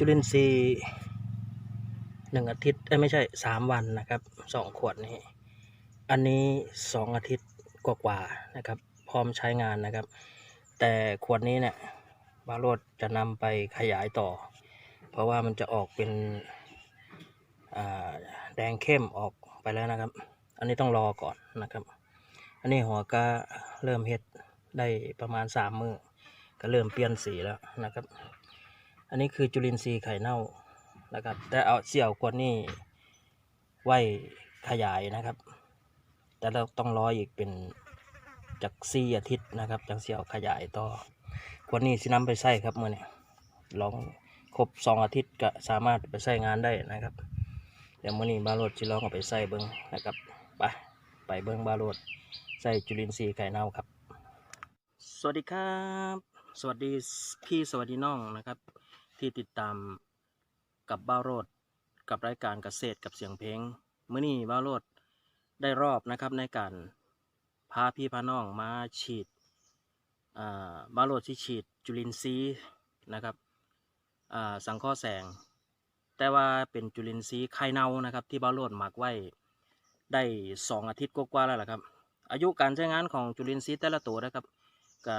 จุลินทรีย์หนึ่งอาทิตย์ไม่ใช่สามวันนะครับสองขวดนี้ อันนี้สองอาทิตย์กว่าๆนะครับ พร้อมใช้งานนะครับ แต่ขวดนี้เนี่ยบาโรดจะนำไปขยายต่อ เพราะว่ามันจะออกเป็นแดงเข้มออกไปแล้วนะครับ อันนี้ต้องรอก่อนนะครับ อันนี้หัวก็เริ่มเฮ็ดได้ประมาณสามมือก็เริ่มเปลี่ยนสีแล้วนะครับ อันนี้คือจุลินทรีย์ไข่เน่านะครับ แต่เอาเสี่ยวกว่านี้ไว้ขยายนะครับ แต่เราต้องรออีกเป็นจากสี่อาทิตย์นะครับจากเสี่ยวขยายต่อกว่านี้สิน้ำไปใส่ครับเมื่อนี้ลองครบสองอาทิตย์ก็สามารถไปใส่งานได้นะครับเดี๋ยวมื่อนี้บาโรดจะลองเอาไปใส่เบิ้งนะครับไปไปเบิ้งบาโรดใส่จุลินทรีย์ไข่เน่าครับ สวัสดีครับ สวัสดีพี่สวัสดีน้องนะครับ ที่ติดตามกับบ้าโรดกับรายการเกษตรกับเสียงเพลงเมื้อนี้บ้าโรดได้รอบนะครับในการพาพี่พาน้องมาฉีดบ้าโรดที่ฉีดจุลินทรีย์นะครับสังเคราะห์แสง แต่ว่าเป็นจุลินทรีย์ไข่เน่านะครับ ที่บ้าโรดหมักไว้ได้สองอาทิตย์กว่าๆแล้วล่ะครับ อายุการใช้งานของจุลินทรีย์แต่ละตัวนะครับก็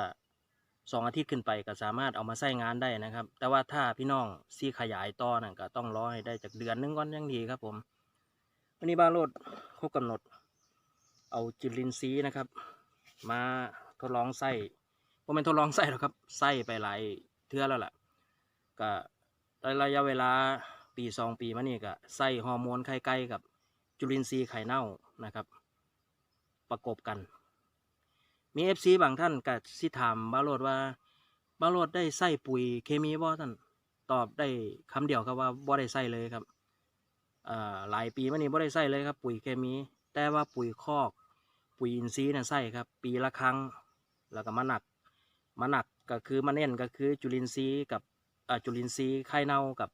สองอาทิตย์ขึ้นไปก็สามารถเอามาใช้งานได้นะครับ แต่ว่าถ้าพี่น้องซีขยายต่อนั่นก็ต้องรอให้ได้จากเดือนหนึงก่อนยังดีครับผมวันนี้บ้านโรดครบกำหนด เอาจุลินทรีย์นะครับ มาทดลองใส่ว่าเป็นทดลองใส่หรอครับใส่ไปหลายเทื่อแล้วล่ะก็ได้ระยะเวลาปีสองปีมานี่ก็ใส่ฮอร์โมนไข่ไก่กับจุลินทรีย์ไข่เน่านะครับ ประกบกัน มีเอฟซีบางท่านก็สิถามบาโรดว่าบาโรดได้ใส่ปุ๋ยเคมีบ่ท่านตอบได้คำเดียวครับว่าบ่ได้ใส่เลยครับหลายปีมานี้บ่ได้ใส่เลยครับ ปุ๋ยเคมี แต่ว่าปุ๋ยคอก ปุ๋ยอินทรีย์น่ะใส่ครับ ปีละครั้งแล้วก็มาหนักมาหนักก็คือมาเน้นก็คือจุลินทรีย์กับจุลินทรีย์ไข่เน่ากับ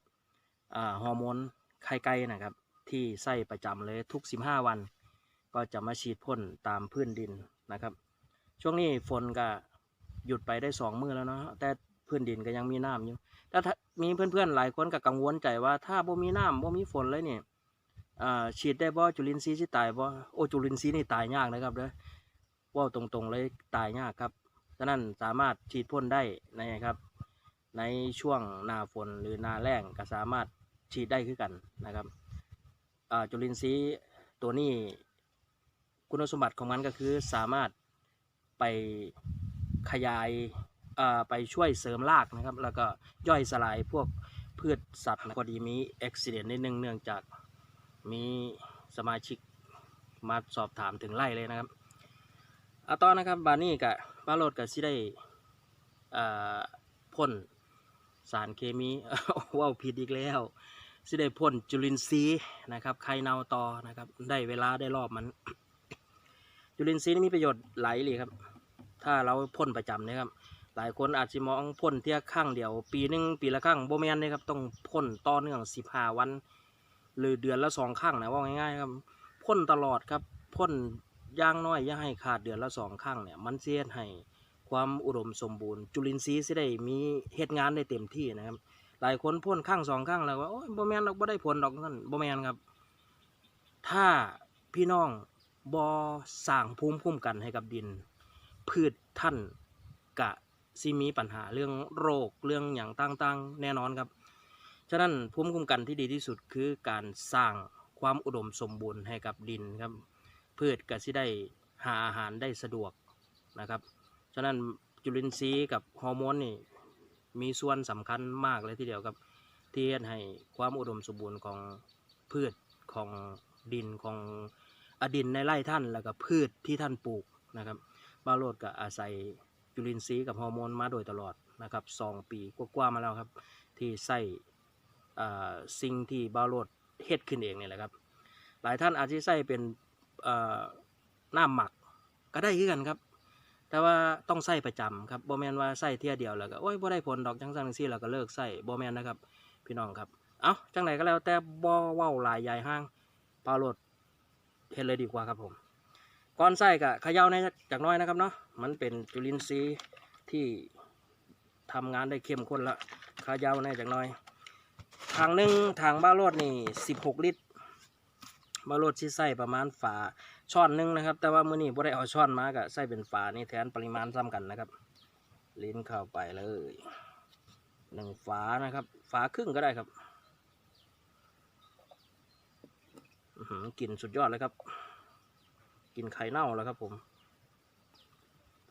ฮอร์โมนไข่ไก่นะครับ ที่ใส่ประจำเลยทุก 15 วัน ก็จะมาฉีดพ่นตามพื้นดินนะครับ ช่วงนี้ฝนก็หยุดไปได้สองมือแล้วเนาะแต่พื้นดินก็ยังมีน้ำอยู่แต่ถ้ามีเพื่อนๆหลายคนก็กังวลใจว่าถ้าบ่มีน้ำบ่มีฝนเลยเนี่ยอ่าฉีดได้บ่จุลินทรีย์สิตายบ่โอจุลินทรีย์นี่ตายยากนะครับเด้อว่าตรงๆเลยตายยากครับฉะนั้นสามารถฉีดพ่นได้นะครับ ในช่วงหน้าฝนหรือหน้าแล้งก็สามารถฉีดได้คือกันนะครับจุลินทรีย์ตัวนี้คุณสมบัติของมันก็คือสามารถ ไปขยายอ่าไปช่วยเสริมรากนะครับ แล้วก็ย่อยสลายพวกพืชสัตว์พอดีมีอุบิเหตุนิดนึงเนื่องจากมีสมาชิกมาสอบถามถึงไล่เลยนะครับอาตอนนะครับบานี่กับบาโรดกับซิได้อ่าพ่นสารเคมีว้าวผิดอีกแล้วสิได้พ่นจุลินทรีย์นะครับไข่เน่าตอนะครับ ได้เวลาได้รอบมัน จุลินทรีย์นี่มีประโยชน์หลายเลยครับ ถ้าเราพ่นประจำนะครับ หลายคนอาจจะมองพ่นเที่ยข้างเดียว ปีหนึ่งปีละครั้งโบแมนนะครับ ต้องพ่นต่อเนื่องสิบห้าวัน หรือเดือนละสองครั้งนะว่าง่ายๆครับ พ่นตลอดครับ พ่นย่างน้อยย่าให้ขาดเดือนละสองครั้งเนี่ย มันเสียให้ความอุดมสมบูรณ์ จุลินทรีย์สิได้มีเหตุงานได้เต็มที่นะครับ หลายคนพ่นข้างสองข้างแล้วว่าโอ้ยโบแมนเราบ่ได้ผลดอกนั่นโบแมนครับ ถ้าพี่น้อง บอสร้างภูมิคุ้มกันให้กับดิน พืชท่านกะซิมีปัญหาเรื่องโรคเรื่องอย่างต่างๆ แน่นอนครับ ฉะนั้นภูมิคุ้มกันที่ดีที่สุดคือการสร้างความอุดมสมบูรณ์ให้กับดินครับ พืชก็สิได้หาอาหารได้สะดวกนะครับ ฉะนั้นจุลินทรีย์กับฮอร์โมนนี่มีส่วนสำคัญมากเลยทีเดียวครับที่เฮ็ดให้ความอุดมสมบูรณ์ของพืชของดินของ อดินในไร่ท่านแล้วก็พืชที่ท่านปลูกนะครับบาโรดก็อาศัยจุลินทรีย์กับฮอร์โมนมาโดยตลอดนะครับสองปีกว่าๆมาแล้วครับ ที่ใส่สิ่งที่บาโรดเฮ็ดขึ้นเองนี่แหละครับ หลายท่านอาจจะใส่เป็นน้ำหมักก็ได้คือกันครับ แต่ว่าต้องใส่ประจำครับบ่แมนว่าใส่เที่ยเดียวแล้วก็โอ้ยบ่ได้ผลดอกจังซั่นจังซี่แล้วก็เลิกใส่บ่แมนนะครับ พี่น้องครับ เอ้าจังไหนก็แล้วแต่บ่เว้าหลายใหญ่ห้างปลาโลด เฮ็ดเลยดีกว่าครับผมก่อนใส่ก็เขย่าในจักน้อยนะครับเนาะมันเป็นจุลินทรีย์ที่ทำงานได้เข้มข้นละเขย่าในจักน้อย ทางหนึ่งทางบ้านรถนี่สิบหกลิตรบ้านรถที่ใส่ประมาณฝาช้อนหนึงนะครับ แต่ว่ามื้อนี้บ่ได้เอาช้อนมาก็ใส่เป็นฝานี่แทนปริมาณซ้ำกันนะครับ ลิ้นเข้าไปเลยหนึ่งฝานะครับ ฝาครึ่งก็ได้ครับอื้อหือ กลิ่นสุดยอดเลยครับกลิ่นไข่เน่าแล้วครับผม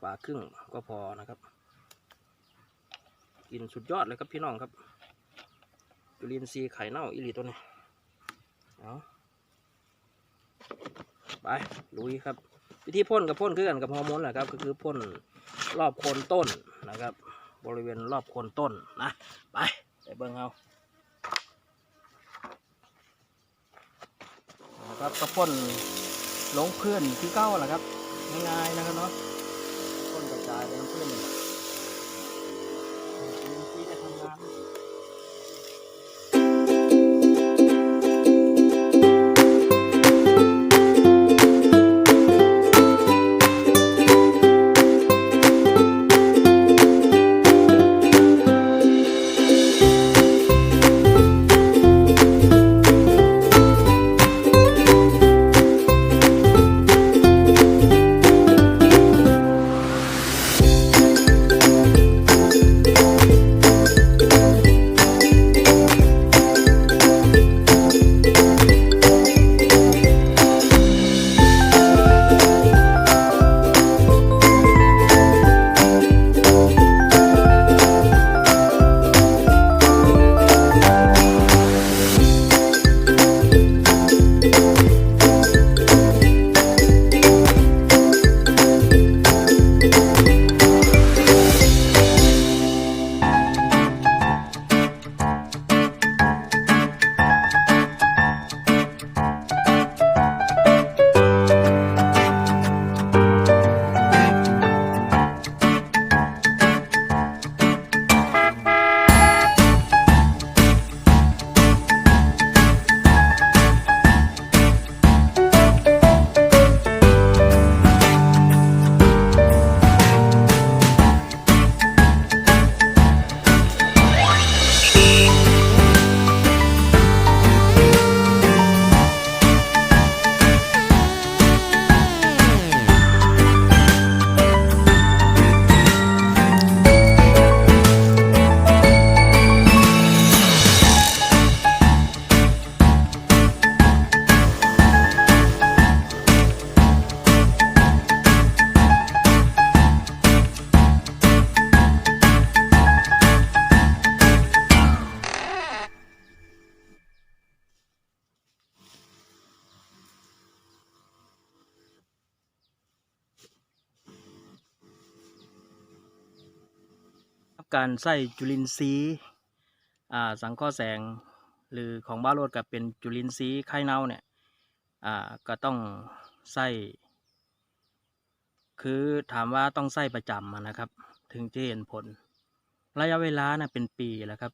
ฝาครึ่งก็พอนะครับกลิ่นสุดยอดเลยครับพี่น้องครับจุลินทรีย์ไข่เน่าอิลีตัวนี้เอาไปลุยครับวิธีพ่นกับพ่นคือกันกับฮอร์โมนแหละครับ ก็คือพ่นรอบโคนต้นนะครับ บริเวณรอบโคนต้นนะไปไปเบิ่งเอานะ ครับก็พ่นลงพื้นที่เก้าแหละครับง่ายๆนะครับเนาะพ่นกระจายไปน้ำพื้นนี่แหลย การใส่จุลินทรีย์อ่าสังเคราะห์แสงหรือของบ้าโรดกับเป็นจุลินทรีย์ไข่เน่าเนี่ยอ่าก็ต้องใส่คือถามว่าต้องใส่ประจำนะครับ ถึงจะเห็นผล ระยะเวลานะเป็นปีแหล้วครับ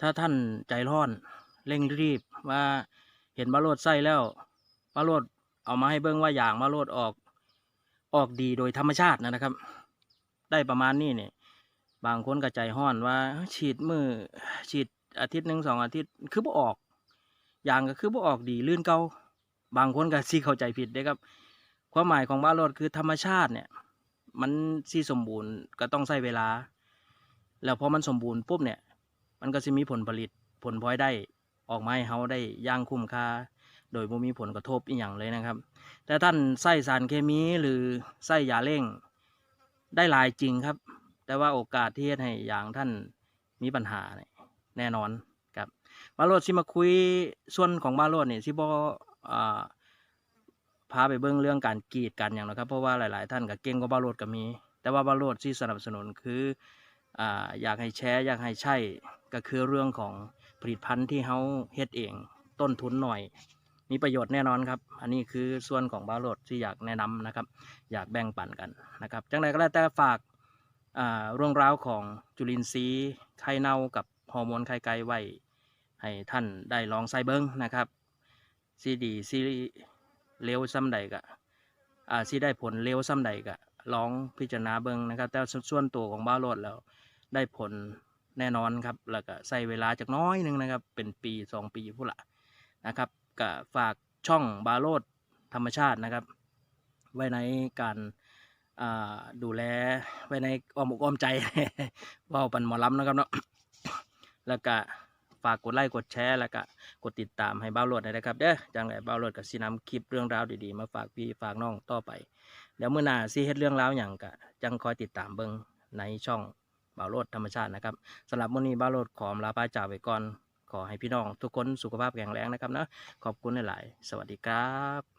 ถ้าท่านใจร้อนเร่งรีบว่าเห็นบ้าโรดใส่แล้วบ้าโรดเอามาให้เบิ้งว่าอย่างบ้าโรดออกออกดีโดยธรรมชาตินะครับ ได้ประมาณนี้เนี่ย บางคนก็ใจห้อนว่า ฉีดมือฉีดอาทิตย์หนึ่งสองอาทิตย์คือบ่ออกอย่างก็คือบ่ออกดีลื่นเกาบางคนก็สิเข้าใจผิดเด้ครับ ความหมายของบ้านรถคือธรรมชาติเนี่ย มันสิสมบูรณ์ก็ต้องใช้เวลา แล้วพอมันสมบูรณ์ปุ๊บเนี่ย มันก็จะมีผลผลิตผลพลอยได้ออกมาให้เฮาได้ย่างคุ้มค่าโดยบ่มีผลกระทบอีหยังเลยนะครับ แต่ท่านใส่สารเคมีหรือใส่ยาเร่งได้หลายจริงครับ แต่ว่าโอกาสที่เฮ็ดให้อย่างท่านมีปัญหาเนี่ยแน่นอนครับบาโรดสิมาคุยส่วนของบาโรดเนี่ยสิบ่อพาไปเบิ่งเรื่องการกรีดกันอย่างนะครับ เพราะว่าหลาย ๆ ท่านก็เก่งกว่าบาโรดก็มี แต่ว่าบาโรดที่สนับสนุนคือออยากให้แชร์อยากให้ใช่ก็คือเรื่องของผลิตภัณฑ์ที่เฮาเฮ็ดเองต้นทุนหน่อย มีประโยชน์แน่นอนครับ อันนี้คือส่วนของบาโรดที่อยากแนะนำนะครับ อยากแบ่งปันกันนะครับจังใดก็แล้วแต่ฝาก เรื่องราวของจุลินทรีย์ไข่เน่ากับฮอร์โมนไข่ไก่ไว้ให้ท่านได้ลองใส่เบิ้งนะครับซีดีซีเร็วซ้ำใดกะอ่าซีได้ผลเร็วซ้ำใดกะลองพิจารณาเบิ้งนะครับ แต่ส่วนตัวของบ้าโรดแล้วได้ผลแน่นอนครับ แล้วก็ใส่เวลาจากน้อยหนึงนะครับ เป็นปีสองปีพุ่นละนะครับก็ฝากช่องบาโรดธรรมชาตินะครับ ไว้ในการ ดูแลไว้ในอ้อมอกอ้อมใจเว่าปันหมอลำนะครับเนาะแล้วก็ฝากกดไลค์กดแชร์แล้วก็กดติดตามให้บ้าวโหลดนอยนะครับเด้อจังไรบ้าวโหลดกับซีน้ำคลิปเรื่องราวดีๆ มาฝากพี่ฝากน้องต่อไป เดี๋ยวเมื่อหน้าซีเฮ็ดเรื่องราวอย่างกะจังคอยติดตามเบิ่งในช่องบ้าวโหลดธรรมชาตินะครับสำหรับมื้อนี้บ้าวโหลดขอลาพาจากไปก่อนขอให้พี่น้องทุกคนสุขภาพแข็งแรงนะครับเนาะขอบคุณหลาย ๆ สวัสดีครับ